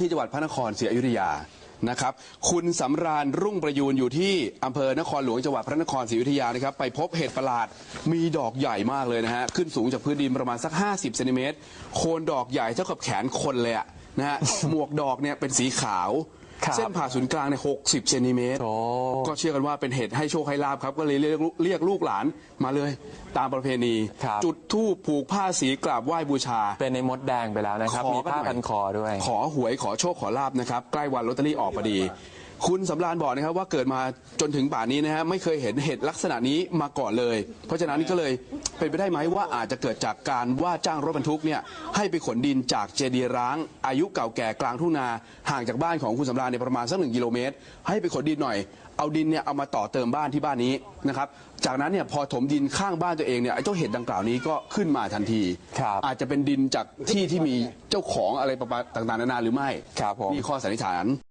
ที่จังหวัดพระนครศรีอยุธยานะครับ คุณสำราญรุ่งประยูนอยู่ที่อำเภอนครหลวงจังหวัดพระนครศรีอยุธยานะครับ ไปพบเห็ดประหลาดมีดอกใหญ่มากเลยนะฮะ ขึ้นสูงจากพื้นดินประมาณสัก 50เซนติเมตรโคนดอกใหญ่เท่ากับแขนคนเลยอะนะฮะ หมวกดอกเนี่ยเป็นสีขาว ครับ เส้นผ่าศูนย์กลางเนี่ย60เซนติเมตร โอ้ ก็เชื่อกันว่าเป็นเห็ดให้โชคให้ลาบครับ ก็เลยเรียกเรียกลูกหลานมาเลย ตามประเพณี ครับ จุดธูปผูกผ้าสีกราบไหว้บูชา เป็นในมดแดงไปแล้วนะครับมีผ้าพันคอด้วย ขอหวยขอโชคขอลาบนะครับ ใกล้วันลอตเตอรี่ออกพอดี คุณสำราญบอกนะครับว่าเกิดมาจนถึงป่านนี้นะฮะไม่เคยเห็นเห็ดลักษณะนี้มาก่อนเลย เพราะฉะนั้นก็เลยเป็นไปได้ไหมว่าอาจจะเกิดจากการว่าจ้างรถบรรทุกเนี่ยให้ไปขนดินจากเจดีย์ร้าง อายุเก่าแก่กลางทุ่งนาห่างจากบ้านของคุณสำราญเนี่ยประมาณสักหนึ่งกิโลเมตร ให้ไปขนดินหน่อย เอาดินเนี่ยเอามาต่อเติมบ้านที่บ้านนี้นะครับจากนั้นเนี่ยพอถมดินข้างบ้านตัวเองเนี่ยไอ้เจ้าเห็ดดังกล่าวนี้ก็ขึ้นมาทันที ครับอาจจะเป็นดินจากที่ที่มีเจ้าของอะไรประมาณต่างๆนานาหรือไม่ครับผม นี่ข้อสันนิษฐาน